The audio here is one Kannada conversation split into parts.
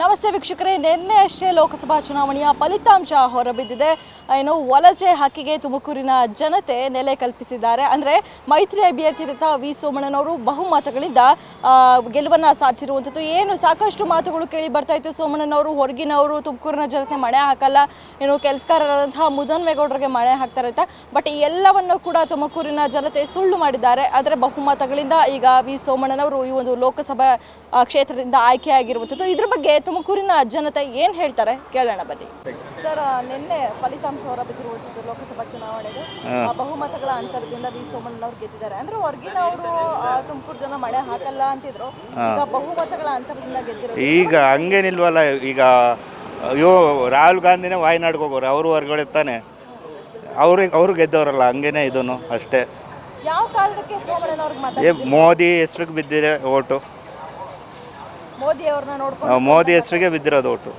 ನಮಸ್ತೆ ವೀಕ್ಷಕರೇ, ನಿನ್ನೆ ಅಷ್ಟೇ ಲೋಕಸಭಾ ಚುನಾವಣೆಯ ಫಲಿತಾಂಶ ಹೊರಬಿದ್ದಿದೆ. ಏನು ವಲಸೆ ಹಕ್ಕಿಗೆ ತುಮಕೂರಿನ ಜನತೆ ನೆಲೆ ಕಲ್ಪಿಸಿದ್ದಾರೆ. ಅಂದರೆ ಮೈತ್ರಿ ಅಭ್ಯರ್ಥಿದಂಥ ವಿ ಸೋಮಣ್ಣನವರು ಬಹುಮತಗಳಿಂದ ಗೆಲುವನ್ನು ಸಾಧಿಸಿರುವಂಥದ್ದು. ಏನು, ಸಾಕಷ್ಟು ಮಾತುಗಳು ಕೇಳಿ ಬರ್ತಾ ಇತ್ತು ಸೋಮಣ್ಣನವರು. ಹೊರಗಿನವರು ತುಮಕೂರಿನ ಜನತೆ ಮಳೆ ಹಾಕಲ್ಲ. ಏನು ಕೆಲಸಗಾರರಾದಂತಹ ಮುದನ್ಮೇಗೌಡರಿಗೆ ಮಳೆ ಹಾಕ್ತಾರೆ ಅಂತ ಬಟ್ ಎಲ್ಲವನ್ನು ಕೂಡ ತುಮಕೂರಿನ ಜನತೆ ಸುಳ್ಳು ಮಾಡಿದ್ದಾರೆ. ಆದರೆ ಬಹುಮತಗಳಿಂದ ಈಗ ವಿ ಸೋಮಣ್ಣನವರು ಈ ಒಂದು ಲೋಕಸಭಾ ಕ್ಷೇತ್ರದಿಂದ ಆಯ್ಕೆಯಾಗಿರುವಂಥದ್ದು ಇದ್ರ ಬಗ್ಗೆ ತುಮಕೂರಿನ ಜನತೆ ಏನು ಹೇಳ್ತಾರೆ? ಕೇಳೋಣ ಬನ್ನಿ. ಸರ್ ನಿನ್ನೆ ಫಲಿತಾಂಶ ಹೊರಬಿದ್ದಿರುವಂಥದ್ದು ಲೋಕಸಭಾ ಚುನಾವಣೆಗೆ ಆ, ಬಹುಮತಗಳ ಅಂತರದಿಂದ ವಿ. ಸೋಮಣ್ಣನವ್ರು ಗೆದ್ದಿದ್ದಾರೆ. ಅಂದ್ರೆ ಹೊರಗಿನವರು ತುಮಕೂರು ಜನ ಮಳೆ ಹಾಕಲ್ಲ ಅಂತಿದ್ರು. ಈಗ ಬಹುಮತಗಳ ಅಂತರದಿಂದ ಗೆದ್ದಿರೋ ಈಗ ಹಂಗೇನಿಲ್ವಲ್ಲ ಈಗ ಅಯ್ಯೋ ರಾಹುಲ್ ಗಾಂಧಿನೇ ವಾಯ್ನಾಡ್ಗೆ ಹೋಗೋರು. ಅವರು ಹೊರಗಡೆ ತಾನೆ. ಅವ್ರಿಗೆ ಅವರು ಗೆದ್ದವರಲ್ಲ ಹಂಗೇನೆ ಇದನ್ನು ಅಷ್ಟೇ. ಯಾವ ಕಾರಣಕ್ಕೆ ಸೋಮಣ್ಣನವ್ರಿಗೆ ಮತ ಏ ಮೋದಿ ಹೆಸ್ರಿಗೆ ಬಿದ್ದಿದೆ ಓಟು. ಮೋದಿ ಅವ್ರನ್ನ ಆ, ನೋಡ್ಕೊಂಡು ಮೋದಿ ಹೆಸರಿಗೆ ಬಿದ್ದಿರೋದು ಓಟು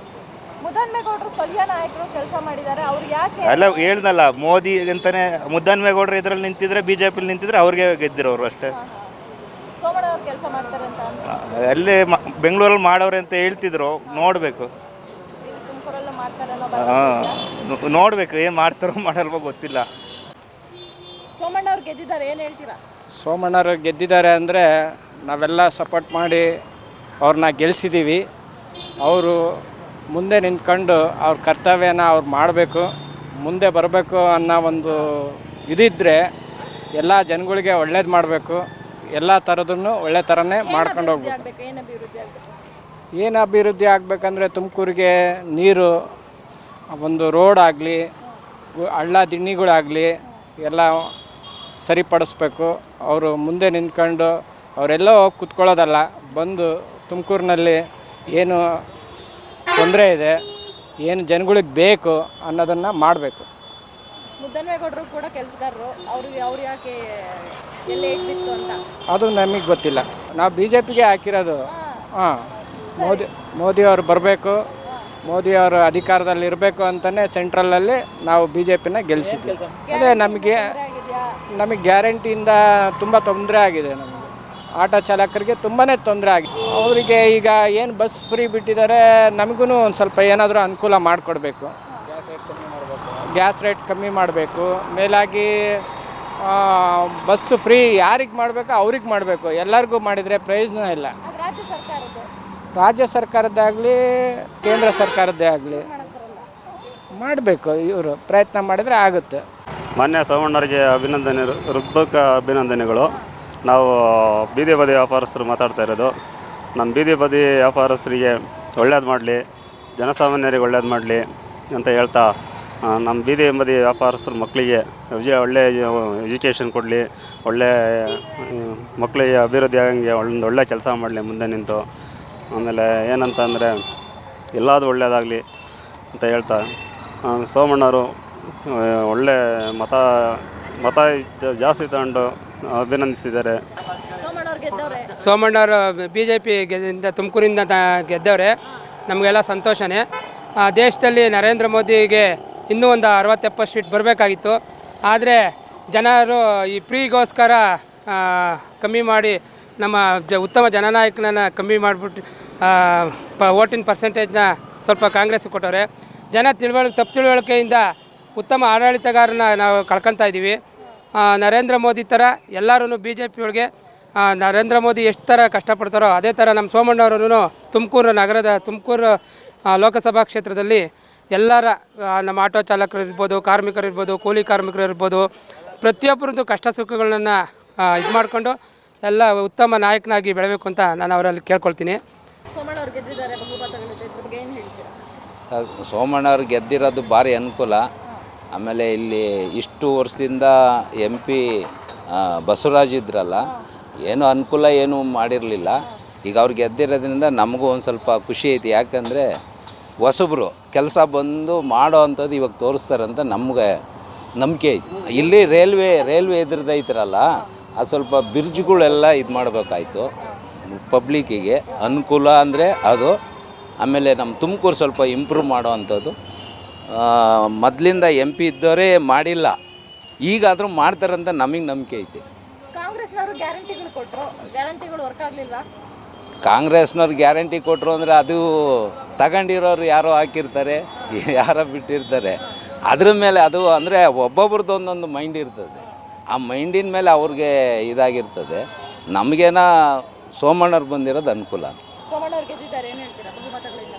ಮುದ್ದನ್ಮೇಗೌಡರು ಸ್ಥಳೀಯ ನಾಯಕರು ಕೆಲಸ ಮಾಡಿದ್ದಾರೆ ಅವ್ರು ಯಾಕೆ ಅಲ್ಲ ಹೇಳ್ದಲ್ಲ ಮೋದಿ ಅಂತಾನೆ ಮುದ್ದನ್ಮೇಗೌಡರು ಇದ್ರಲ್ಲಿ ನಿಂತಿದ್ರೆ ಬಿ ಜೆ ಪಿಲಿ ನಿಂತಿದ್ರೆ ಅವ್ರಿಗೆ ಗೆದ್ದಿರೋರು ಅಷ್ಟೇ. ಸೋಮಣ್ಣವ್ರು ಕೆಲಸ ಮಾಡ್ತಾರೆ ಅಂತ ಅಂದ್ರೆ. ಅಲ್ಲಿ ಮ- ಬೆಂಗಳೂರಲ್ಲಿ ಮಾಡೋರೆ ಅಂತ ಹೇಳ್ತಿದ್ರು ನೋಡಬೇಕು. ಇಲ್ಲಿ ತುಮಕೂರಲ್ಲೂ ಮಾಡ್ತಾರೆ ಅನ್ನೋ ಹಾಂ ನೋಡಬೇಕು ಏನು ಮಾಡ್ತಾರೋ ಮಾಡಲ್ವೋ ಗೊತ್ತಿಲ್ಲ. ಸೋಮಣ್ಣ ಗೆದ್ದಿದ್ದಾರೆ ಏನು ಹೇಳ್ತೀರಾ? ಸೋಮಣ್ಣರು ಗೆದ್ದಿದ್ದಾರೆ ಅಂದರೆ ನಾವೆಲ್ಲ ಸಪೋರ್ಟ್ ಮಾಡಿ ಅವ್ರನ್ನ ಗೆಲ್ಸಿದ್ದೀವಿ ಅವರು ಮುಂದೆ ನಿಂತ್ಕೊಂಡು ಅವ್ರ ಕರ್ತವ್ಯನ ಅವ್ರು ಮಾಡಬೇಕು ಮುಂದೆ ಬರಬೇಕು ಅನ್ನೋ ಒಂದು ಇದಿದ್ದರೆ ಎಲ್ಲ ಜನಗಳಿಗೆ ಒಳ್ಳೇದು ಮಾಡಬೇಕು. ಎಲ್ಲ ಥರದನ್ನು ಒಳ್ಳೆ ಥರನೇ ಮಾಡ್ಕೊಂಡು ಹೋಗ್ಬೇಕು. ಏನು ಅಭಿವೃದ್ಧಿ ಆಗಬೇಕಂದ್ರೆ ತುಮಕೂರಿಗೆ ನೀರು ಒಂದು ರೋಡ್ ಆಗಲಿ ಹಳ್ಳ ದಿಣ್ಣಿಗಳಾಗಲಿ ಎಲ್ಲ ಸರಿಪಡಿಸ್ಬೇಕು. ಅವರು ಮುಂದೆ ನಿಂತ್ಕೊಂಡು ಅವರೆಲ್ಲ ಹೋಗಿ ಕುತ್ಕೊಳ್ಳೋದಲ್ಲ ಬಂದು ತುಮಕೂರಿನಲ್ಲಿ ಏನು ತೊಂದರೆ ಇದೆ ಏನು ಜನಗಳಿಗೆ ಬೇಕು ಅನ್ನೋದನ್ನು ಮಾಡಬೇಕು. ಮುದ್ದನ್ಮೇಗೌಡರು ಕೂಡ ಕೆಲಸಗಾರರು ಅವರು ಅವ್ರು ಯಾಕೆ ಎಲ್ಲ ಇಟ್ಬಿತ್ತು ಅಂತ? ಅದು ನಮಗೆ ಗೊತ್ತಿಲ್ಲ. ನಾವು ಬಿ ಜೆ ಪಿಗೆ ಹಾಕಿರೋದು. ಹಾಂ. ಮೋದಿ ಮೋದಿ ಅವರು ಬರಬೇಕು ಮೋದಿ ಅವರು ಅಧಿಕಾರದಲ್ಲಿ ಇರಬೇಕು ಅಂತಲೇ ಸೆಂಟ್ರಲಲ್ಲಿ ನಾವು ಬಿ ಜೆ ಪಿನ ಗೆಲ್ಲಿಸಿದ್ವಿ ಅದೇ ನಮಗೆ ನಮಗೆ ಗ್ಯಾರಂಟಿಯಿಂದ ತುಂಬ ತೊಂದರೆ ಆಗಿದೆ ನಮಗೆ. ಆಟೋ ಚಾಲಕರಿಗೆ ತುಂಬಾ ತೊಂದರೆ ಆಗಿದೆ ಅವರಿಗೆ ಈಗ ಏನು ಬಸ್ ಫ್ರೀ ಬಿಟ್ಟಿದ್ದಾರೆ ನಮಗೂ ಒಂದು ಸ್ವಲ್ಪ ಏನಾದರೂ ಅನುಕೂಲ ಮಾಡಿಕೊಡ್ಬೇಕು. ಗ್ಯಾಸ್ ರೇಟ್ ಕಮ್ಮಿ ಮಾಡಬೇಕು. ಮೇಲಾಗಿ ಬಸ್ಸು ಫ್ರೀ ಯಾರಿಗೆ ಮಾಡಬೇಕು, ಅವ್ರಿಗೆ ಮಾಡಬೇಕು. ಎಲ್ಲರಿಗೂ ಮಾಡಿದರೆ ಪ್ರಯೋಜನ ಇಲ್ಲ. ರಾಜ್ಯ ಸರ್ಕಾರದ್ದು ರಾಜ್ಯ ಸರ್ಕಾರದ್ದಾಗಲಿ, ಕೇಂದ್ರ ಸರ್ಕಾರದ್ದೇ ಆಗಲಿ ಮಾಡಬೇಕು. ಇವರು ಪ್ರಯತ್ನ ಮಾಡಿದರೆ ಆಗುತ್ತೆ. ಮಾನ್ಯ ಸೋಮಣ್ಣರಿಗೆ ಅಭಿನಂದನೆ ಹೃದ್ಭಕ ಅಭಿನಂದನೆಗಳು. ನಾವು ಬೀದಿ ಬದಿ ವ್ಯಾಪಾರಸ್ಥರು ಮಾತಾಡ್ತಾ ಇರೋದು. ನಮ್ಮ ಬೀದಿ ಬದಿ ವ್ಯಾಪಾರಸ್ಥರಿಗೆ ಒಳ್ಳೇದು ಮಾಡಲಿ, ಜನಸಾಮಾನ್ಯರಿಗೆ ಒಳ್ಳೇದು ಮಾಡಲಿ ಅಂತ ಹೇಳ್ತಾ ನಮ್ಮ ಬೀದಿ ಬದಿ ವ್ಯಾಪಾರಸ್ಥರ ಮಕ್ಕಳಿಗೆ ವಿಜಯ ಒಳ್ಳೆ ಎಜುಕೇಷನ್ ಕೊಡಲಿ, ಒಳ್ಳೆ ಮಕ್ಕಳಿಗೆ ಅಭಿವೃದ್ಧಿ ಆಗಂಗೆ ಒಂದು ಒಳ್ಳೆ ಕೆಲಸ ಮಾಡಲಿ ಮುಂದೆ ನಿಂತು. ಆಮೇಲೆ ಏನಂತ ಅಂದರೆ ಎಲ್ಲಾದರೂ ಒಳ್ಳೆಯದಾಗಲಿ ಅಂತ ಹೇಳ್ತಾ ಸೋಮಣ್ಣವರು ಒಳ್ಳೆ ಮತ ಮತ ಜಾಸ್ತಿ ತಗೊಂಡು ಅಭಿನಂದಿಸಿದ್ದಾರೆ. ಸೋಮಣ್ಣವ್ರು ಬಿ ಜೆ ಪಿ ಗೆದ್ದಿಂದ ತುಮಕೂರಿಂದ ಗೆದ್ದವ್ರೆ. ನಮಗೆಲ್ಲ ಸಂತೋಷನೇ. ಆ, ದೇಶದಲ್ಲಿ ನರೇಂದ್ರ ಮೋದಿಗೆ ಇನ್ನೂ ಒಂದು ಅರವತ್ತೆಪ್ಪತ್ತು ಸೀಟ್ ಬರಬೇಕಾಗಿತ್ತು. ಆದರೆ ಜನರು ಈ ಪ್ರೀಗೋಸ್ಕರ ಕಮ್ಮಿ ಮಾಡಿ ನಮ್ಮ ಜ ಉತ್ತಮ ಜನನಾಯಕನನ್ನು ಕಮ್ಮಿ ಮಾಡಿಬಿಟ್ಟು ಪ ಓಟಿನ ಪರ್ಸೆಂಟೇಜ್ನ ಸ್ವಲ್ಪ ಕಾಂಗ್ರೆಸ್ಗೆ ಕೊಟ್ಟವ್ರೆ. ಜನ ತಿಳುವಳಿ ತಪ್ಪು ತಿಳುವಳಿಕೆಯಿಂದ ಉತ್ತಮ ಆಡಳಿತಗಾರನ ನಾವು ಕಳ್ಕೊತಾ ಇದ್ದೀವಿ. ನರೇಂದ್ರ ಮೋದಿ ಥರ ಎಲ್ಲರೂ ಬಿ ಜೆ ಪಿಯೊಳಗೆ ನರೇಂದ್ರ ಮೋದಿ ಎಷ್ಟು ಥರ ಕಷ್ಟಪಡ್ತಾರೋ ಅದೇ ಥರ ನಮ್ಮ ಸೋಮಣ್ಣವ್ರೂ ತುಮಕೂರು ನಗರದ ತುಮಕೂರು ಲೋಕಸಭಾ ಕ್ಷೇತ್ರದಲ್ಲಿ ಎಲ್ಲರ ನಮ್ಮ ಆಟೋ ಚಾಲಕರು ಇರ್ಬೋದು ಕಾರ್ಮಿಕರು ಇರ್ಬೋದು ಕೂಲಿ ಕಾರ್ಮಿಕರು ಇರ್ಬೋದು ಪ್ರತಿಯೊಬ್ಬರದ್ದು ಕಷ್ಟ ಸುಖಗಳನ್ನ ಇದು ಮಾಡಿಕೊಂಡು ಎಲ್ಲ ಉತ್ತಮ ನಾಯಕನಾಗಿ ಬೆಳಬೇಕು ಅಂತ ನಾನು ಅವರಲ್ಲಿ ಕೇಳ್ಕೊಳ್ತೀನಿ. ಸೋಮಣ್ಣವ್ರು ಗೆದ್ದಿದ್ದಾರೆ ಬಹುಮತಗಳಿದೆ ಇದ್ರ ಏನು ಹೇಳ್ತೀರಾ? ಸೋಮಣ್ಣವ್ರು ಗೆದ್ದಿರೋದು ಭಾರಿ ಅನುಕೂಲ. ಆಮೇಲೆ ಇಲ್ಲಿ ಇಷ್ಟು ವರ್ಷದಿಂದ ಎಂ ಪಿ ಬಸವರಾಜ್ ಇದ್ರಲ್ಲ, ಏನು ಅನುಕೂಲ ಏನು ಮಾಡಿರಲಿಲ್ಲ. ಈಗ ಅವ್ರು ಗೆದ್ದಿರೋದ್ರಿಂದ ನಮಗೂ ಒಂದು ಸ್ವಲ್ಪ ಖುಷಿ ಐತಿ. ಯಾಕಂದರೆ ಹೊಸಬ್ರು ಕೆಲಸ ಬಂದು ಮಾಡೋ ಅಂಥದ್ದು ಇವಾಗ ತೋರಿಸ್ತಾರಂತ ನಮಗೆ ನಂಬಿಕೆ ಐತಿ. ಇಲ್ಲಿ ರೈಲ್ವೆ ರೈಲ್ವೆ ಎದುರ್ದೈತಿರಲ್ಲ ಅದು ಸ್ವಲ್ಪ ಬ್ರಿಡ್ಜ್ಗಳೆಲ್ಲ ಇದು ಮಾಡಬೇಕಾಯ್ತು ಪಬ್ಲಿಕ್ಕಿಗೆ. ಅನುಕೂಲ ಅಂದರೆ ಅದು, ಆಮೇಲೆ ನಮ್ಮ ತುಮಕೂರು ಸ್ವಲ್ಪ ಇಂಪ್ರೂವ್ ಮಾಡೋ ಅಂಥದ್ದು. ಮೊದಲಿಂದ ಎಂ ಪಿ ಇದ್ದವರೇ ಮಾಡಿಲ್ಲ. ಈಗಾದರೂ ಮಾಡ್ತಾರಂತ ನಮಗೆ ನಂಬಿಕೆ ಐತೆ. ಕಾಂಗ್ರೆಸ್ನವರು ಗ್ಯಾರಂಟಿಗಳು ಕೊಟ್ಟರು ಗ್ಯಾರಂಟಿಗಳು ವರ್ಕ್ ಆಗಲಿಲ್ವಾ? ಕಾಂಗ್ರೆಸ್ನವ್ರು ಗ್ಯಾರಂಟಿ ಕೊಟ್ಟರು ಅಂದರೆ ಅದು ತಗೊಂಡಿರೋರು ಯಾರೋ ಹಾಕಿರ್ತಾರೆ ಯಾರೋ ಬಿಟ್ಟಿರ್ತಾರೆ. ಅದ್ರ ಮೇಲೆ ಅದು ಅಂದರೆ ಒಬ್ಬೊಬ್ರದ್ದು ಒಂದೊಂದು ಮೈಂಡ್ ಇರ್ತದೆ. ಆ ಮೈಂಡಿನ ಮೇಲೆ ಅವ್ರಿಗೆ ಇದಾಗಿರ್ತದೆ. ನಮಗೇನ ಸೋಮಣ್ಣವ್ರು ಬಂದಿರೋದು ಅನುಕೂಲ. ಸೋಮಣ್ಣವ್ರು ಗೆದ್ದಿದ್ದಾರೆ ಏನು ಹೇಳ್ತೀರಾ? ಬಹುಮತಗಳಿಂದ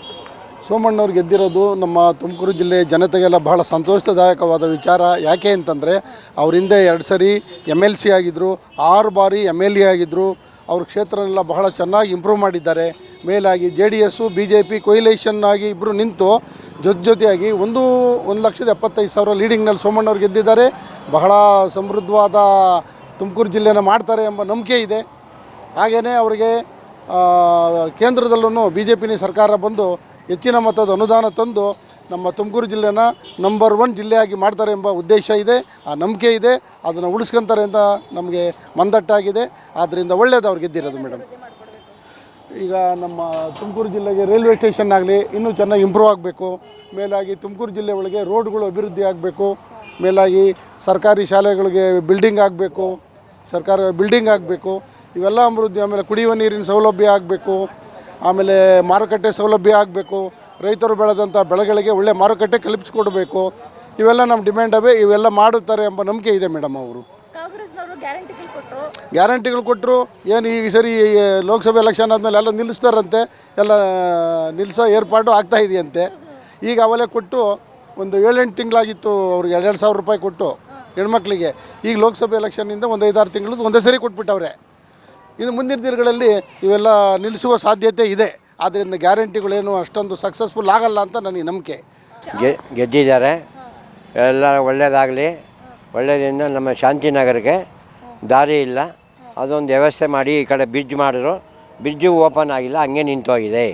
ಸೋಮಣ್ಣವ್ರು ಗೆದ್ದಿರೋದು ನಮ್ಮ ತುಮಕೂರು ಜಿಲ್ಲೆ ಜನತೆಗೆಲ್ಲ ಬಹಳ ಸಂತೋಷದಾಯಕವಾದ ವಿಚಾರ. ಯಾಕೆ ಅಂತಂದರೆ ಅವ್ರ ಹಿಂದೆ ಎರಡು ಸರಿ ಎಂ ಎಲ್ ಸಿ ಆಗಿದ್ದರು ಆರು ಬಾರಿ ಎಂ ಎಲ್ ಎ ಆಗಿದ್ದರು ಅವ್ರ ಕ್ಷೇತ್ರನೆಲ್ಲ ಬಹಳ ಚೆನ್ನಾಗಿ ಇಂಪ್ರೂವ್ ಮಾಡಿದ್ದಾರೆ. ಮೇಲಾಗಿ J D S B J P coalition ಆಗಿ ಇಬ್ಬರು ನಿಂತು ಜೊತೆ ಜೊತೆಯಾಗಿ ಒಂದು ಒಂದು ಲಕ್ಷದ ಎಪ್ಪತ್ತೈದು ಸಾವಿರ ಲೀಡಿಂಗ್ನಲ್ಲಿ ಸೋಮಣ್ಣವ್ರು ಗೆದ್ದಿದ್ದಾರೆ. ಬಹಳ ಸಮೃದ್ಧವಾದ ತುಮಕೂರು ಜಿಲ್ಲೆನ ಮಾಡ್ತಾರೆ ಎಂಬ ನಂಬಿಕೆ ಇದೆ. ಹಾಗೆಯೇ ಅವರಿಗೆ ಕೇಂದ್ರದಲ್ಲೂ ಬಿ ಜೆ ಪಿನೇ ಸರ್ಕಾರ ಬಂದು ಹೆಚ್ಚಿನ ಮೊತ್ತದ ಅನುದಾನ ತಂದು ನಮ್ಮ ತುಮಕೂರು ಜಿಲ್ಲೆನ ನಂಬರ್ ಒನ್ ಜಿಲ್ಲೆಯಾಗಿ ಮಾಡ್ತಾರೆ ಎಂಬ ಉದ್ದೇಶ ಇದೆ. ಆ ನಂಬಿಕೆ ಇದೆ. ಅದನ್ನು ಉಳಿಸ್ಕೊಂತಾರೆ ಅಂತ ನಮಗೆ ಮಂದಟ್ಟಾಗಿದೆ. ಆದ್ದರಿಂದ ಒಳ್ಳೆಯದು ಅವ್ರಿಗೆ ಗೆದ್ದಿರೋದು ಮೇಡಮ್ ಈಗ ನಮ್ಮ ತುಮಕೂರು ಜಿಲ್ಲೆಗೆ ರೈಲ್ವೆ ಸ್ಟೇಷನ್ ಆಗಲಿ ಇನ್ನೂ ಚೆನ್ನಾಗಿ ಇಂಪ್ರೂವ್ ಆಗಬೇಕು. ಮೇಲಾಗಿ ತುಮಕೂರು ಜಿಲ್ಲೆ ಒಳಗೆ ರೋಡ್ಗಳು ಅಭಿವೃದ್ಧಿ ಆಗಬೇಕು. ಮೇಲಾಗಿ ಸರ್ಕಾರಿ ಶಾಲೆಗಳಿಗೆ ಬಿಲ್ಡಿಂಗ್ ಆಗಬೇಕು. ಸರ್ಕಾರ ಬಿಲ್ಡಿಂಗ್ ಆಗಬೇಕು. ಇವೆಲ್ಲ ಅಭಿವೃದ್ಧಿ ಆಮೇಲೆ ಕುಡಿಯುವ ನೀರಿನ ಸೌಲಭ್ಯ ಆಗಬೇಕು. ಆಮೇಲೆ ಮಾರುಕಟ್ಟೆ ಸೌಲಭ್ಯ ಆಗಬೇಕು ರೈತರು ಬೆಳೆದಂಥ ಬೆಳೆಗಳಿಗೆ ಒಳ್ಳೆ ಮಾರುಕಟ್ಟೆ ಕಲ್ಪಿಸಿಕೊಡಬೇಕು ಇವೆಲ್ಲ ನಮ್ಮ ಡಿಮ್ಯಾಂಡ್ ಅವೇ ಇವೆಲ್ಲ ಮಾಡುತ್ತಾರೆ ಎಂಬ ನಂಬಿಕೆ ಇದೆ ಮೇಡಮ್ ಅವರು. ಕಾಂಗ್ರೆಸ್ನವರು ಗ್ಯಾರಂಟಿಗಳು ಕೊಟ್ಟರು ಗ್ಯಾರಂಟಿಗಳು ಕೊಟ್ಟರು ಏನು ಈ ಸರಿ ಲೋಕಸಭೆ ಎಲೆಕ್ಷನ್ ಆದಮೇಲೆ ಎಲ್ಲ ನಿಲ್ಲಿಸ್ತಾರಂತೆ ಎಲ್ಲ ನಿಲ್ಲಿಸೋ ಏರ್ಪಾಡು ಆಗ್ತಾ ಇದೆಯಂತೆ. ಈಗ ಅವಲೇ ಕೊಟ್ಟು ಒಂದು ಏಳೆಂಟು ತಿಂಗಳಾಗಿತ್ತು ಅವ್ರಿಗೆ ಎರಡು ಸಾವಿರ ರೂಪಾಯಿ ಕೊಟ್ಟು ಹೆಣ್ಮಕ್ಳಿಗೆ. ಈಗ ಲೋಕಸಭೆ ಎಲೆಕ್ಷನ್ನಿಂದ ಒಂದು ಐದಾರು ತಿಂಗಳದ್ದು ಒಂದೇ ಸರಿ ಕೊಟ್ಬಿಟ್ಟವ್ರೆ. ಇದು ಮುಂದಿನ ದಿನಗಳಲ್ಲಿ ಇವೆಲ್ಲ ನಿಲ್ಲಿಸುವ ಸಾಧ್ಯತೆ ಇದೆ. ಆದ್ದರಿಂದ ಗ್ಯಾರಂಟಿಗಳೇನು ಅಷ್ಟೊಂದು ಸಕ್ಸಸ್ಫುಲ್ ಆಗಲ್ಲ ಅಂತ ನನಗೆ ನಂಬಿಕೆ. ಗೆ ಗೆದ್ದಿದ್ದಾರೆ. ಎಲ್ಲ ಒಳ್ಳೆಯದಾಗಲಿ ಒಳ್ಳೆಯದಿಂದ ನಮ್ಮ ಶಾಂತಿನಗರಿಗೆ ದಾರಿ ಇಲ್ಲ. ಅದೊಂದು ವ್ಯವಸ್ಥೆ ಮಾಡಿ ಈ ಕಡೆ ಬ್ರಿಡ್ಜ್ ಮಾಡಿದ್ರು. ಬ್ರಿಡ್ಜು ಓಪನ್ ಆಗಿಲ್ಲ ಹಂಗೆ ನಿಂತೋಗಿದೆ.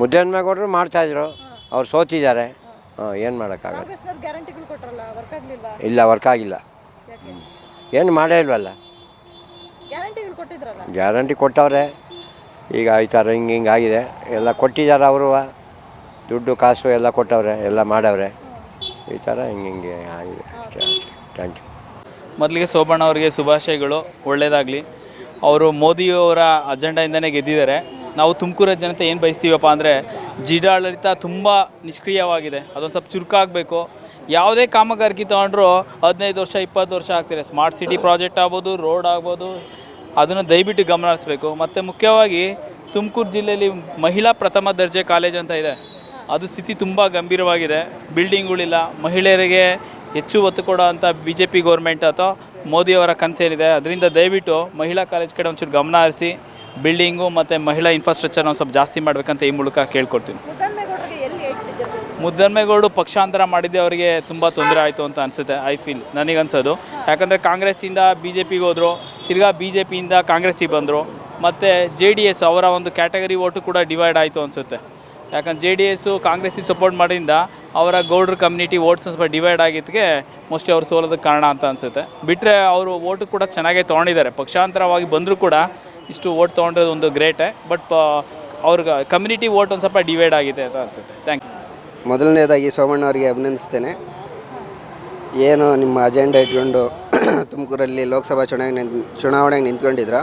ಮುದ್ದನ್ಮೇಗೌಡರು ಮಾಡ್ತಾಯಿದ್ರು ಅವ್ರು ಸೋತಿದ್ದಾರೆ. ಹಾಂ ಏನು ಮಾಡೋಕ್ಕಾಗಲ್ಲ. ಗ್ಯಾರಂಟಿಗಳು ಕೊಟ್ಟರಲ್ಲ ವರ್ಕ್ ಆಗಲಿಲ್ಲ? ಇಲ್ಲ ವರ್ಕ್ ಆಗಿಲ್ಲ. ಏನು ಮಾಡೇ ಇಲ್ವಲ್ಲ. ಕೊಟ್ಟಿದ್ರಲ್ಲ? ಗ್ಯಾರಂಟಿ ಕೊಟ್ಟವ್ರೆ. ಈಗ ಈ ಥರ ಹಿಂಗೆ ಹಿಂಗೆ ಆಗಿದೆ. ಎಲ್ಲ ಕೊಟ್ಟಿದ್ದಾರೆ ಅವರು. ದುಡ್ಡು ಕಾಸು ಎಲ್ಲ ಕೊಟ್ಟವ್ರೆ. ಎಲ್ಲ ಮಾಡವ್ರೆ. ಈ ಥರ ಹಿಂಗೆ ಹಿಂಗೆ ಆಗಿದೆ. Thank you. ಮೊದಲಿಗೆ ಸೋಬಣ್ಣ ಅವರಿಗೆ ಶುಭಾಶಯಗಳು. ಒಳ್ಳೆಯದಾಗಲಿ ಅವರು ಮೋದಿಯವರ ಅಜೆಂಡಾಯಿಂದನೇ ಗೆದ್ದಿದ್ದಾರೆ. ನಾವು ತುಮಕೂರ ಜನತೆ ಏನು ಬಯಸ್ತೀವಪ್ಪ ಅಂದರೆ ಜಿಡಾಡಳಿತ ತುಂಬ ನಿಷ್ಕ್ರಿಯವಾಗಿದೆ. ಅದೊಂದು ಸ್ವಲ್ಪ ಚುರುಕಾಗಬೇಕು. ಯಾವುದೇ ಕಾಮಗಾರಿಕೆ ತೊಗೊಂಡ್ರು ಹದಿನೈದು ವರ್ಷ ಇಪ್ಪತ್ತು ವರ್ಷ ಆಗ್ತಿದೆ. ಸ್ಮಾರ್ಟ್ ಸಿಟಿ ಪ್ರಾಜೆಕ್ಟ್ ಆಗ್ಬೋದು ರೋಡ್ ಆಗ್ಬೋದು ಅದನ್ನು ದಯವಿಟ್ಟು ಗಮನ ಹರಿಸ್ಬೇಕು. ಮತ್ತು ಮುಖ್ಯವಾಗಿ ತುಮಕೂರು ಜಿಲ್ಲೆಯಲ್ಲಿ ಮಹಿಳಾ ಪ್ರಥಮ ದರ್ಜೆ ಕಾಲೇಜ್ ಅಂತ ಇದೆ. ಅದು ಸ್ಥಿತಿ ತುಂಬ ಗಂಭೀರವಾಗಿದೆ. ಬಿಲ್ಡಿಂಗ್ಗಳಿಲ್ಲ. ಮಹಿಳೆಯರಿಗೆ ಹೆಚ್ಚು ಒತ್ತು ಕೊಡೋ ಅಂಥ ಬಿ ಜೆ ಪಿ ಗೌರ್ಮೆಂಟ್ ಅಥವಾ ಮೋದಿಯವರ ಕನಸೇನಿದೆ. ಅದರಿಂದ ದಯವಿಟ್ಟು ಮಹಿಳಾ ಕಾಲೇಜ್ ಕಡೆ ಒಂಚೂರು ಗಮನ ಹರಿಸಿ ಬಿಲ್ಡಿಂಗು ಮತ್ತು ಮಹಿಳಾ ಇನ್ಫ್ರಾಸ್ಟ್ರಕ್ಚರ್ನ ಒಂದು ಸ್ವಲ್ಪ ಜಾಸ್ತಿ ಮಾಡಬೇಕಂತ ಈ ಮೂಲಕ ಕೇಳ್ಕೊಡ್ತೀನಿ. ಮುದ್ದನ್ಮೇಗೌಡು ಪಕ್ಷಾಂತರ ಮಾಡಿದ್ದೆ ಅವರಿಗೆ ತುಂಬ ತೊಂದರೆ ಆಯಿತು ಅಂತ ಅನಿಸುತ್ತೆ. ಐ ಫೀಲ್ ನನಗನ್ಸೋದು. ಯಾಕಂದರೆ ಕಾಂಗ್ರೆಸ್ಸಿಂದ ಬಿ ಜೆ ಪಿಗೆ ಹೋದರು ತಿರ್ಗಾ ಬಿ ಜೆ ಪಿಯಿಂದ ಕಾಂಗ್ರೆಸ್ಸಿಗೆ ಬಂದರು. ಮತ್ತು ಜೆ ಡಿ ಎಸ್ ಅವರ ಒಂದು ಕ್ಯಾಟಗರಿ ಓಟು ಕೂಡ ಡಿವೈಡ್ ಆಯಿತು ಅನಿಸುತ್ತೆ. ಯಾಕಂದ್ರೆ ಜೆ ಡಿ ಎಸ್ಸು ಕಾಂಗ್ರೆಸ್ಸಿಗೆ ಸಪೋರ್ಟ್ ಮಾಡಿಂದ ಅವರ ಗೌಡ್ರ ಕಮ್ಯುನಿಟಿ ಓಟ್ಸ್ ಸ್ವಲ್ಪ ಡಿವೈಡ್ ಆಗಿದ್ದಕ್ಕೆ ಮೋಸ್ಟ್ಲಿ ಅವ್ರು ಸೋಲೋದಕ್ಕೆ ಕಾರಣ ಅಂತ ಅನಿಸುತ್ತೆ. ಬಿಟ್ಟರೆ ಅವರು ಓಟು ಕೂಡ ಚೆನ್ನಾಗೇ ತೊಗೊಂಡಿದ್ದಾರೆ. ಪಕ್ಷಾಂತರವಾಗಿ ಬಂದರೂ ಕೂಡ ಇಷ್ಟು ಓಟ್ ತೊಗೊಂಡಿರೋದು ಒಂದು ಗ್ರೇಟೇ ಬಟ್ ಅವ್ರಿಗೆ ಕಮ್ಯುನಿಟಿ ಓಟ್ ಒಂದು ಸ್ವಲ್ಪ ಡಿವೈಡ್ ಆಗಿದೆ ಅಂತ ಅನಿಸುತ್ತೆ. ಥ್ಯಾಂಕ್ ಯು ಮೊದಲನೇದಾಗಿ ಸೋಮಣ್ಣವರಿಗೆ ಅಭಿನಂದಿಸ್ತೇನೆ. ಏನು ನಿಮ್ಮ ಅಜೆಂಡಾ ಇಟ್ಕೊಂಡು ತುಮಕೂರಲ್ಲಿ ಲೋಕಸಭಾ ಚುನಾವಣೆ ಚುನಾವಣೆಗೆ ನಿಂತ್ಕೊಂಡಿದ್ರ?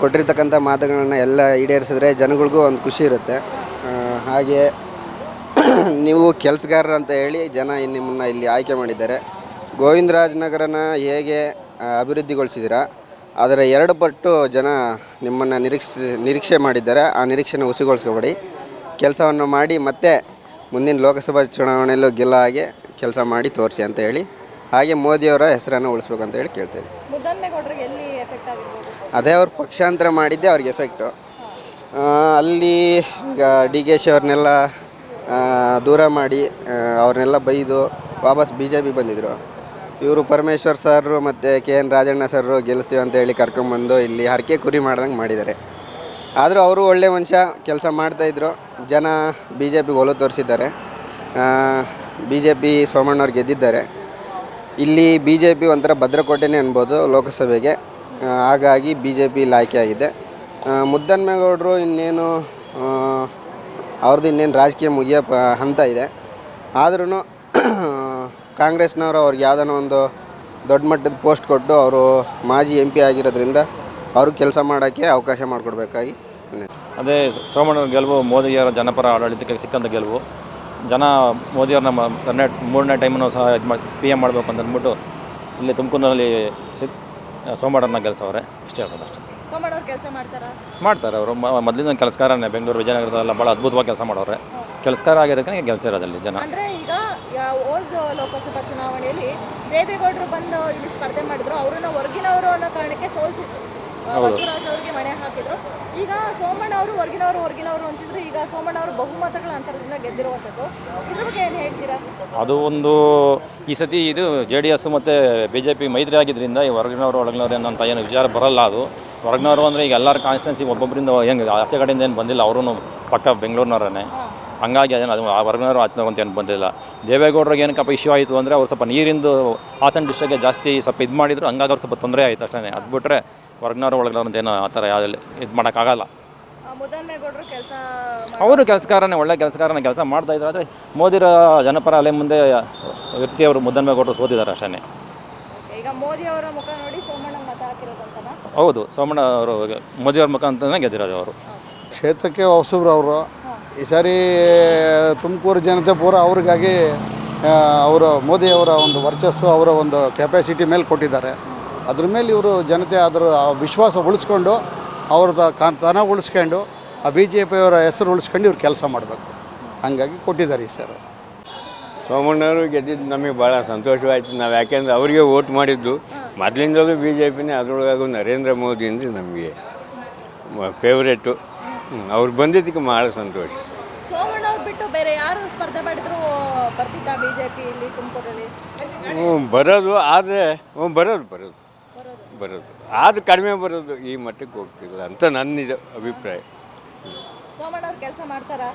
ಕೊಟ್ಟಿರ್ತಕ್ಕಂಥ ಮಾತುಗಳನ್ನ ಎಲ್ಲ ಈಡೇರಿಸಿದ್ರೆ ಜನಗಳಿಗೂ ಒಂದು ಖುಷಿ ಇರುತ್ತೆ. ಹಾಗೆ ನೀವು ಕೆಲಸಗಾರರು ಅಂತ ಹೇಳಿ ಜನ ನಿಮ್ಮನ್ನು ಇಲ್ಲಿ ಆಯ್ಕೆ ಮಾಡಿದ್ದಾರೆ. ಗೋವಿಂದರಾಜನಗರನ ಹೇಗೆ ಅಭಿವೃದ್ಧಿಗೊಳಿಸಿದ್ದೀರಾ? ಅದರ ಎರಡು ಪಟ್ಟು ಜನ ನಿಮ್ಮನ್ನು ನಿರೀಕ್ಷೆ ನಿರೀಕ್ಷೆ ಮಾಡಿದ್ದಾರೆ. ಆ ನಿರೀಕ್ಷೆನ ಉಸಿಗೊಳಿಸ್ಕೊಬೇಡಿ. ಕೆಲಸವನ್ನು ಮಾಡಿ ಮತ್ತೆ ಮುಂದಿನ ಲೋಕಸಭಾ ಚುನಾವಣೆಯಲ್ಲೂ ಗೆಲ್ಲ ಹಾಗೆ ಕೆಲಸ ಮಾಡಿ ತೋರಿಸಿ ಅಂತ ಹೇಳಿ ಹಾಗೆ ಮೋದಿಯವರ ಹೆಸರನ್ನು ಉಳಿಸ್ಬೇಕು ಅಂತ ಹೇಳಿ ಕೇಳ್ತಾ ಮುದ್ದನ್ಮೇಗೌಡರಿಗೆ ಎಲ್ಲಿ ಎಫೆಕ್ಟ್ ಆಗಿರ್ಬೋದು? ಅದೇ ಅವ್ರು ಪಕ್ಷಾಂತರ ಮಾಡಿದ್ದೆ ಅವ್ರಿಗೆ ಎಫೆಕ್ಟು ಅಲ್ಲಿ ಈಗ ಡಿ ಕೆ ಶಿ ಅವ್ರನ್ನೆಲ್ಲ ದೂರ ಮಾಡಿ ಅವ್ರನ್ನೆಲ್ಲ ಬೈದು ವಾಪಸ್ ಬಿ ಜೆ ಪಿ ಬಂದಿದ್ದರು ಇವರು ಪರಮೇಶ್ವರ್ ಸರ್ ಮತ್ತು ಕೆ ಎನ್ ರಾಜಣ್ಣ ಸರ್ ಗೆಲ್ಲಿಸ್ತೀವಿ ಅಂತ ಹೇಳಿ ಕರ್ಕೊಂಬಂದು ಇಲ್ಲಿ ಹರಕೆ ಕುರಿ ಮಾಡ್ದಂಗೆ ಮಾಡಿದ್ದಾರೆ. ಆದರೂ ಅವರು ಒಳ್ಳೆ ಮನುಷ್ಯ ಕೆಲಸ ಮಾಡ್ತಾಯಿದ್ರು ಜನ ಬಿ ಜೆ ಪಿಗೆ ಒಲವು ತೋರಿಸಿದ್ದಾರೆ. ಬಿ ಜೆ ಪಿ ಸೋಮಣ್ಣವ್ರು ಗೆದ್ದಿದ್ದಾರೆ. ಇಲ್ಲಿ ಬಿ ಜೆ ಪಿ ಒಂಥರ ಭದ್ರಕೋಟೆನೇ ಅನ್ಬೋದು ಲೋಕಸಭೆಗೆ. ಹಾಗಾಗಿ ಬಿ ಜೆ ಪಿ ಇಲ್ಲಿ ಆಯ್ಕೆಯಾಗಿದೆ ಮುದ್ದನ್ಮೇಗೌಡರು ಇನ್ನೇನು ಅವ್ರದ್ದು ಇನ್ನೇನು ರಾಜಕೀಯ ಮುಗಿಯೋ ಪ, ಹಂತ ಇದೆ. ಆದ್ರೂ ಕಾಂಗ್ರೆಸ್ನವರು ಅವ್ರಿಗೆ ಯಾವುದೋ ಒಂದು ದೊಡ್ಡ ಮಟ್ಟದ ಪೋಸ್ಟ್ ಕೊಟ್ಟು ಅವರು ಮಾಜಿ ಎಂ ಪಿ ಆಗಿರೋದ್ರಿಂದ ಅವರು ಕೆಲಸ ಮಾಡೋಕ್ಕೆ ಅವಕಾಶ ಮಾಡಿಕೊಡ್ಬೇಕಾಗಿ. ಅದೇ ಸೋಮಣ್ಣವ್ರ ಗೆಲುವು ಮೋದಿಯವರ ಜನಪರ ಆಡಳಿತಕ್ಕೆ ಸಿಕ್ಕಂಥ ಗೆಲುವು. ಜನ ಮೋದಿಯವ್ರನ್ನ ಎರಡನೇ ಮೂರನೇ ಟೈಮನ್ನು ಸಹ ಇದು ಮಾಡಿ ಪಿ ಎಂ ಮಾಡಬೇಕು ಅಂತ ಅಂದ್ಬಿಟ್ಟು ಇಲ್ಲಿ ತುಮಕೂರಿನಲ್ಲಿ ಸಿಕ್ ಕೆಲಸ ಗೆಲ್ಸವ್ರೆ ಇಷ್ಟೇ ಹೇಳ್ಬೋದು ಅಷ್ಟೇ. ಕೆಲಸ ಮಾಡ್ತಾರಾ? ಮಾಡ್ತಾರೆ ಅವರು. ಮೊದಲಿನ ಕೆಲಸಕಾರನೇ ಬೆಂಗಳೂರು ವಿಜಯನಗರದಲ್ಲ ಭಾಳ ಅದ್ಭುತವಾಗಿ ಕೆಲಸ ಮಾಡೋರೆ. ಕೆಲಸಕಾರ ಆಗಿರೋದಕ್ಕೆ ಗೆಲ್ಸಿರೋದಲ್ಲಿ ಜನ. ಅಂದ್ರೆ ಈಗ ಲೋಕಸಭಾ ಚುನಾವಣೆಯಲ್ಲಿ ದೇವೇಗೌಡರು ಬಂದು ಇಲ್ಲಿ ಸ್ಪರ್ಧೆ ಮಾಡಿದ್ರು. ಅವರನ್ನ ಹೊರಗಿನವರು ಅನ್ನೋ ಕಾರಣಕ್ಕೆ ಸೋಲ್ಸಿದ್ರು ಬಸವರಾಜ್ ಅವರಿಗೆ ಮಣೆ ಹಾಕಿದ್ರು. ಈಗ ಸೋಮಣ್ಣ ಅವರು ಹೊರಗಿನವರು ಹೊರಗಿನವರು ಅಂತಿದ್ರು. ಈಗ ಸೋಮಣ್ಣ ಅವರು ಬಹುಮತಗಳ ಅಂತರದಿಂದ ಗೆದ್ದಿರುವಂಥದ್ದು ಇದ್ರ ಬಗ್ಗೆ ಏನು ಹೇಳ್ತೀರಾ? ಅದು ಒಂದು ಈ ಸತಿ ಇದು ಜೆ ಡಿ ಎಸ್ ಮತ್ತು ಬಿ ಜೆ ಪಿ ಮೈತ್ರಿ ಆಗಿದ್ದರಿಂದ ಈ ಹೊರಗಿನವರು ಒಳಗಿನವರು ಅಂತ ಏನು ವಿಚಾರ ಬರಲ್ಲ ಅದು. ಹೊರಗಿನವರು ಅಂದರೆ ಈಗ ಎಲ್ಲರ ಕಾನ್ಸ್ಟಿಟ್ಯೂನ್ಸಿ ಒಬ್ಬೊಬ್ಬರಿಂದ ಹೆಂಗೆ ಆಚೆ ಕಡೆಯಿಂದ ಏನು ಬಂದಿಲ್ಲ. ಅವರು ಪಕ್ಕ ಬೆಂಗಳೂರಿನವರೇ ಹಂಗಾಗಿ ಅದೇನು ಅದು ಆ ಹೊರಗಿನವರು ಅಂತ ಏನು ಬಂದಿಲ್ಲ. ದೇವೇಗೌಡರಿಗೆ ಏನಕ್ಕಪ್ಪ ಇಶ್ಯೂ ಆಯಿತು ಅಂದರೆ ಅವ್ರು ಸ್ವಲ್ಪ ನೀರಿಂದು ಹಾಸನ ಡಿಸ್ಟ್ರಿಕ್ಗೆ ಜಾಸ್ತಿ ಸ್ವಲ್ಪ ಇದು ಮಾಡಿದ್ರು. ಹಂಗಾಗಿ ಅವ್ರು ಸ್ವಲ್ಪ ತೊಂದರೆ ಆಯಿತು ಅಷ್ಟೇ ಅದು ಬಿಟ್ಟರೆ ಹೊರಗಿನವರು ಅಂತ ಏನೋ ಆ ಥರ ಯಾವ್ದು ಇದು ಮಾಡೋಕ್ಕಾಗಲ್ಲ. ಕೆಲಸ ಅವರು ಕೆಲಸಕಾರನೇ ಒಳ್ಳೆ ಕೆಲಸಕಾರನ ಕೆಲಸ ಮಾಡ್ತಾ ಇದ್ದಾರೆ. ಆದರೆ ಮೋದಿರ ಜನಪರ ಅಲೆ ಮುಂದೆ ವ್ಯಕ್ತಿಯವರು ಮುದ್ದನ್ಮೇಗೌಡರು ಸೋತಿದ್ದಾರೆ ಅಷ್ಟೇ ಈಗ ಮೋದಿ ಅವರ ಮುಖ ನೋಡಿ ಸೋಮಣ್ಣ ಮತ ಹಾಕಿರೋದಂತನ? ಹೌದು ಸೋಮಣ್ಣ ಅವರು ಮೋದಿಯವ್ರ ಮುಖಾಂತರನೇ ಗೆದ್ದಿರೋದು ಅವರು. ಕ್ಷೇತ್ರಕ್ಕೆ ಹೊಸಬ್ರು ಅವರು. ಈ ಸಾರಿ ತುಮಕೂರು ಜನತೆ ಪೂರ ಅವ್ರಿಗಾಗಿ ಅವರು ಅವರ ಮೋದಿಯವರ ಒಂದು ವರ್ಚಸ್ಸು ಅವರ ಒಂದು ಕೆಪಾಸಿಟಿ ಮೇಲೆ ಕೊಟ್ಟಿದ್ದಾರೆ. ಅದ್ರ ಮೇಲೆ ಇವರು ಜನತೆ ಅದರ ವಿಶ್ವಾಸ ಉಳಿಸ್ಕೊಂಡು ಅವ್ರದ್ದು ತನ ಉಳಿಸ್ಕೊಂಡು ಆ ಬಿ ಜೆ ಪಿಯವರ ಹೆಸರು ಉಳಿಸ್ಕೊಂಡು ಇವ್ರು ಕೆಲಸ ಮಾಡಬೇಕು. ಹಂಗಾಗಿ ಕೊಟ್ಟಿದ್ದಾರೆ ಈ ಸರ್ ಸೋಮಣ್ಣವರು ಗೆದ್ದಿದ್ದು ನಮಗೆ ಭಾಳ ಸಂತೋಷವಾಯಿತು. ನಾವು ಯಾಕೆಂದ್ರೆ ಅವರಿಗೆ ವೋಟ್ ಮಾಡಿದ್ದು ಮೊದಲಿಂದಲೂ ಬಿ ಜೆ ಪಿನೇ ಅದರೊಳಗೂ ನರೇಂದ್ರ ಮೋದಿ ಅಂದರೆ ನಮಗೆ ಫೇವ್ರೇಟು ಅವ್ರು ಬಂದಿದ್ದಕ್ಕೆ ಭಾಳ ಸಂತೋಷ. ಸೋಮಣ್ಣ ಅವ್ರು ಬಿಟ್ಟು ಬೇರೆ ಯಾರು ಸ್ಪರ್ಧೆ ಮಾಡಿದ್ರು ಬರ್ತಿದ್ದ ಬಿಜೆಪಿ ಇಲ್ಲಿ ತುಮಕೂರಲ್ಲಿ? ಹ್ಞೂ ಬರೋದು ಆದರೆ ಹ್ಞೂ ಬರೋದು ಬರೋದು. ಬರೋದು. ಆದರೂ ಕಡಿಮೆ ಬರೋದು ಈ ಮಟ್ಟಕ್ಕೆ ಹೋಗ್ತಿಲ್ಲ ಅಂತ ನನ್ನ ಇದು ಅಭಿಪ್ರಾಯ. ಕೆಲಸ ಮಾಡ್ತಾರಾ?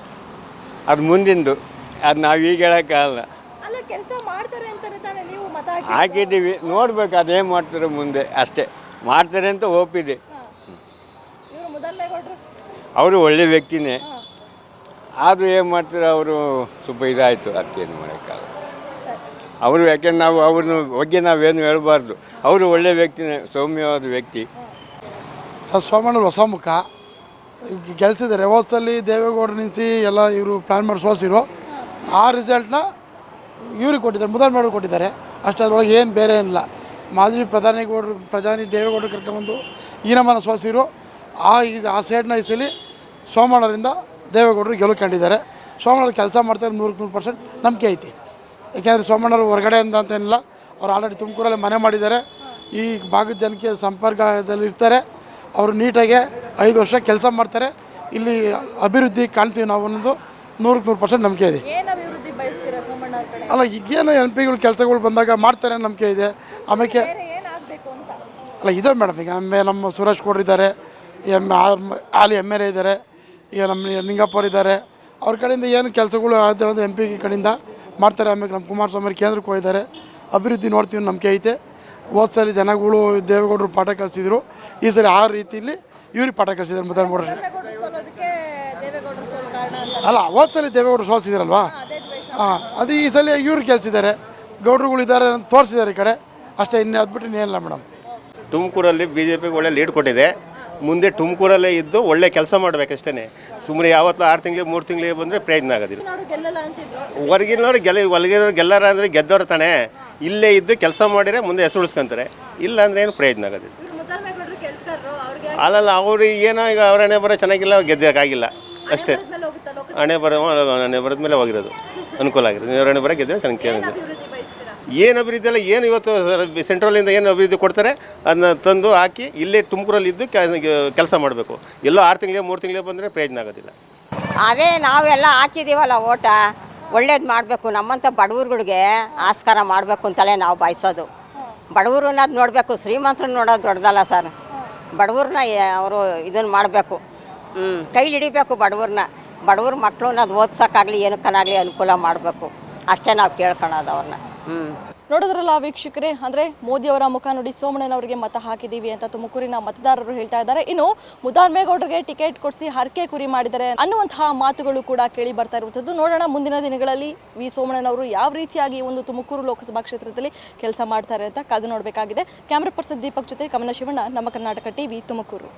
ಅದು ಮುಂದಿಂದು. ಅದು ನಾವು ಈಗ ಹೇಳೋಕ್ಕಾಗಲ್ಲ. ಅಲ್ಲ ಕೆಲಸ ಮಾಡ್ತಾರೆ ಅಂತಾನೆ ತಾನೇ ನೀವು ಮತ ಹಾಕಿ ಹಾಕಿದ್ದೀವಿ. ನೋಡ್ಬೇಕು ಅದೇನು ಮಾಡ್ತಾರೆ ಮುಂದೆ ಅಷ್ಟೇ. ಮಾಡ್ತಾರೆ ಅಂತ ಒಪ್ಪಿದೆ. ಇವರು ಅವರು ಒಳ್ಳೆ ವ್ಯಕ್ತಿನೇ. ಆದರೂ ಏನು ಮಾಡ್ತಾರೆ ಅವರು ಸ್ವಲ್ಪ ಇದಾಯಿತು ಅದಕ್ಕೇನು ಮಾಡೋಕ್ಕಾಗಲ್ಲ. ಅವರು ಯಾಕೆಂದ್ರೆ ನಾವು ಅವ್ರನ್ನ ಬಗ್ಗೆ ನಾವೇನು ಹೇಳಬಾರ್ದು. ಅವರು ಒಳ್ಳೆ ವ್ಯಕ್ತಿನೇ, ಸೌಮ್ಯವಾದ ವ್ಯಕ್ತಿ. ಸೋಮಣ್ಣ ಹೊಸ ಮುಖ. ಕೆಲಸದ ರೆವಾಸಲ್ಲಿ ದೇವೇಗೌಡ ನಿಲ್ಲಿಸಿ ಎಲ್ಲ ಇವರು ಪ್ಲ್ಯಾನ್ ಮಾಡಿ ಸೋಸಿರು ಆ ರಿಸಲ್ಟ್ನ ಇವ್ರಿಗೆ ಕೊಟ್ಟಿದ್ದಾರೆ ಮುದಾನ್ ಕೊಟ್ಟಿದ್ದಾರೆ. ಅಷ್ಟು ಅದ್ರೊಳಗೆ ಏನು ಬೇರೆ ಏನಿಲ್ಲ. ಮಾಜಿ ಪ್ರಧಾನಿ ಗೌಡ್ರು ಪ್ರಧಾನಿ ದೇವೇಗೌಡರು ಕರ್ಕೊಂಬಂದು ಈ ನಮ್ಮನ್ನು ಸೋಸಿರು ಆ ಇದು, ಆ ಸೈಡ್ನ ಇಸಲಿ ಸಲ ಸೋಮಣ್ಣರಿಂದ ದೇವೇಗೌಡರು ಗೆಲ್ಕೊಂಡಿದ್ದಾರೆ. ಸೋಮಣ್ಣ ಕೆಲಸ ಮಾಡ್ತಾರೆ ನೂರಕ್ಕೆ ನೂರು ಪರ್ಸೆಂಟ್ ನಂಬಿಕೆ ಐತಿ. ಯಾಕೆಂದರೆ ಸೋಮಣ್ಣರು ಹೊರಗಡೆಯಿಂದ ಅಂತೇನಿಲ್ಲ ಅವ್ರು ಆಲ್ರೆಡಿ ತುಮಕೂರಲ್ಲಿ ಮನೆ ಮಾಡಿದ್ದಾರೆ. ಈ ಭಾಗದ ಜನಕ್ಕೆ ಸಂಪರ್ಕದಲ್ಲಿ ಇರ್ತಾರೆ ಅವರು ನೀಟಾಗಿ ಐದು ವರ್ಷ ಕೆಲಸ ಮಾಡ್ತಾರೆ. ಇಲ್ಲಿ ಅಭಿವೃದ್ಧಿ ಕಾಣ್ತೀವಿ ನಾವು ಅನ್ನೋದು ನೂರಕ್ಕೆ ನೂರು ಪರ್ಸೆಂಟ್ ನಂಬಿಕೆ ಇದೆ. ಅಲ್ಲ ಈಗೇನು ಎಂ ಪಿಗಳು ಕೆಲಸಗಳು ಬಂದಾಗ ಮಾಡ್ತಾರೆ ನಂಬಿಕೆ ಇದೆ. ಆಮೇಲೆ ಅಲ್ಲ ಇದೆ ಮೇಡಮ್ ಈಗ ನಮ್ಮ ನಮ್ಮ ಸುರೇಶ್ ಗೌಡ್ರು ಇದ್ದಾರೆ ಎಂ ಆಲಿ ಎಂ ಎಲ್ ಎ ಇದ್ದಾರೆ ಈಗ ನಮ್ಮ ನಿಂಗಪ್ಪವ್ರು ಇದ್ದಾರೆ. ಅವ್ರ ಕಡೆಯಿಂದ ಏನು ಕೆಲಸಗಳು ಆದ್ರೆ ಎಂ ಪಿ ಕಡೆಯಿಂದ ಮಾಡ್ತಾರೆ. ಆಮೇಲೆ ನಮ್ಮ ಕುಮಾರಸ್ವಾಮಿ ಅವ್ರು ಕೇಂದ್ರಕ್ಕೆ ಹೋಗಿದ್ದಾರೆ. ಅಭಿವೃದ್ಧಿ ನೋಡ್ತೀವಿ ನಂಬಿಕೆ ಐತೆ. ಹೋದ ಸಲ ಜನಗಳು ದೇವೇಗೌಡರು ಪಾಠ ಕಲಿಸಿದ್ರು. ಈ ಸಲ ಆ ರೀತಿಯಲ್ಲಿ ಇವ್ರಿಗೆ ಪಾಠ ಕಲಿಸಿದ್ದಾರೆ ಮತ್ತೆ ನೋಡ್ರಿ ಸೋಲೋದಕ್ಕೆ ದೇವೇಗೌಡರು ಸೋಲು ಕಾರಣ ಅಂತ ಅಲ್ಲ. ಹೋದ ಸಲ ದೇವೇಗೌಡರು ಸೋಲಿಸಿದ್ರಲ್ವಾ? ಅದೇ ದ್ವೇಷ. ಹಾಂ ಅದು ಈ ಸಲ ಇವ್ರು ಕೆಲಸಿದ್ದಾರೆ ಗೌಡ್ರುಗಳು ಇದ್ದಾರೆ ಅಂತ ತೋರಿಸಿದ್ದಾರೆ ಈ ಕಡೆ. ಅಷ್ಟೇ ಇನ್ನೇ ಅದ್ಬಿಟ್ಟು ಇನ್ನೇನಿಲ್ಲ ಮೇಡಮ್. ತುಮಕೂರಲ್ಲಿ ಬಿ ಜೆ ಪಿಗೆ ಒಳ್ಳೆ ಲೀಡ್ ಕೊಟ್ಟಿದೆ. ಮುಂದೆ ತುಮಕೂರಲ್ಲೇ ಇದ್ದು ಒಳ್ಳೆ ಕೆಲಸ ಮಾಡಬೇಕಷ್ಟೇ ಸುಮ್ಮನೆ ಯಾವತ್ತು ಆರು ತಿಂಗಳು ಮೂರು ತಿಂಗಳಿಗೆ ಬಂದರೆ ಪ್ರಯೋಜನ ಆಗೋದಿಲ್ಲ. ಅವ್ರು ಹೊರಗಿನವ್ರು ಗೆಲ್ಲ ಹೊರಗಿನವ್ರು ಗೆಲ್ಲರ ಅಂದರೆ ಗೆದ್ದವ್ರು ತಾನೇ. ಇಲ್ಲೇ ಇದ್ದು ಕೆಲಸ ಮಾಡಿದರೆ ಮುಂದೆ ಹೆಸರು ಉಳಿಸ್ಕೊಂತಾರೆ. ಇಲ್ಲ ಅಂದರೆ ಏನು ಪ್ರಯೋಜನ ಆಗೋದಿಲ್ಲ. ಅಲ್ಲಲ್ಲ ಅವರು ಏನೋ ಈಗ ಅವ್ರ ಹಣೆ ಬರೋ ಚೆನ್ನಾಗಿಲ್ಲ ಗೆದ್ದಕ್ಕಾಗಿಲ್ಲ. ಅಷ್ಟೇ. ಹಣೆ ಬರೋ ಹಣೆ ಬರೋದ ಮೇಲೆ ಹೋಗಿರೋದು. ಅನುಕೂಲ ಆಗಿರೋದು. ಇವ್ರ ಹಣೆ ಬರೋ ಗೆದ್ದರೆ ಚೆನ್ನಾಗಿ ಬಯಸ್ತೀರಾ ಏನು ಅಭಿವೃದ್ಧಿ ಅಲ್ಲ ಏನು ಇವತ್ತು ಸೆಂಟ್ರಲಿಂದ ಏನು ಅಭಿವೃದ್ಧಿ ಕೊಡ್ತಾರೆ ಅದನ್ನ ತಂದು ಹಾಕಿ ಇಲ್ಲೇ ತುಮಕೂರಲ್ಲಿ ಇದ್ದು ಕೆಲಸ ಮಾಡಬೇಕು. ಎಲ್ಲೋ ಆರು ತಿಂಗಳಿಗೆ, ಮೂರು ತಿಂಗಳಿಗೆ ಬಂದರೆ ಪ್ರಯೋಜನ ಆಗೋದಿಲ್ಲ. ಅದೇ ನಾವೆಲ್ಲ ಹಾಕಿದ್ದೀವಲ್ಲ ಓಟ, ಒಳ್ಳೇದು ಮಾಡಬೇಕು. ನಮ್ಮಂಥ ಬಡವ್ರುಗಳಿಗೆ ಆಸ್ಕಾರ ಮಾಡಬೇಕು ಅಂತಲೇ ನಾವು ಬಯಸೋದು. ಬಡವರನ್ನ ಅದು ನೋಡಬೇಕು, ಶ್ರೀಮಂತರು ನೋಡೋದು ದೊಡ್ಡದಲ್ಲ ಸರ್. ಬಡವ್ರನ್ನ ಅವರು ಇದನ್ನು ಮಾಡಬೇಕು. ಹ್ಞೂ ಕೈಲಿ ಹಿಡಿಬೇಕು ಬಡವ್ರನ್ನ ಬಡವ್ರ ಮಕ್ಕಳನ್ನ ಅದು ಓದ್ಸೋಕ್ಕಾಗಲಿ, ಏನಕ್ಕನಾಗಲಿ ಅನುಕೂಲ ಮಾಡಬೇಕು. ಅಷ್ಟೇ ನಾವು ಕೇಳ್ಕೊಳೋದು ಅವ್ರನ್ನ ನೋಡಿದ್ರಲ್ಲ ವೀಕ್ಷಕರೇ, ಅಂದ್ರೆ ಮೋದಿ ಅವರ ಮುಖ ನೋಡಿ ಸೋಮಣ್ಣನವರಿಗೆ ಮತ ಹಾಕಿದೀವಿ ಅಂತ ತುಮಕೂರಿನ ಮತದಾರರು ಹೇಳ್ತಾ ಇದ್ದಾರೆ. ಇನ್ನು ಮುದಾನ್ಮೇಗೌಡರಿಗೆ ಟಿಕೆಟ್ ಕೊಡಿಸಿ ಹರಕೆ ಕುರಿ ಮಾಡಿದ್ದಾರೆ ಅನ್ನುವಂತಹ ಮಾತುಗಳು ಕೂಡ ಕೇಳಿ ಬರ್ತಾ ಇರುವಂಥದ್ದು. ನೋಡೋಣ, ಮುಂದಿನ ದಿನಗಳಲ್ಲಿ ವಿ ಸೋಮಣ್ಣನವರು ಯಾವ ರೀತಿಯಾಗಿ ಒಂದು ತುಮಕೂರು ಲೋಕಸಭಾ ಕ್ಷೇತ್ರದಲ್ಲಿ ಕೆಲಸ ಮಾಡ್ತಾರೆ ಅಂತ ಕಾದು ನೋಡಬೇಕಾಗಿದೆ. ಕ್ಯಾಮ್ರಾ ಪರ್ಸನ್ ದೀಪಕ್ ಜೊತೆ ಕಮಲ ಶಿವಣ್ಣ, ನಮ್ಮ ಕರ್ನಾಟಕ ಟಿವಿ ತುಮಕೂರು.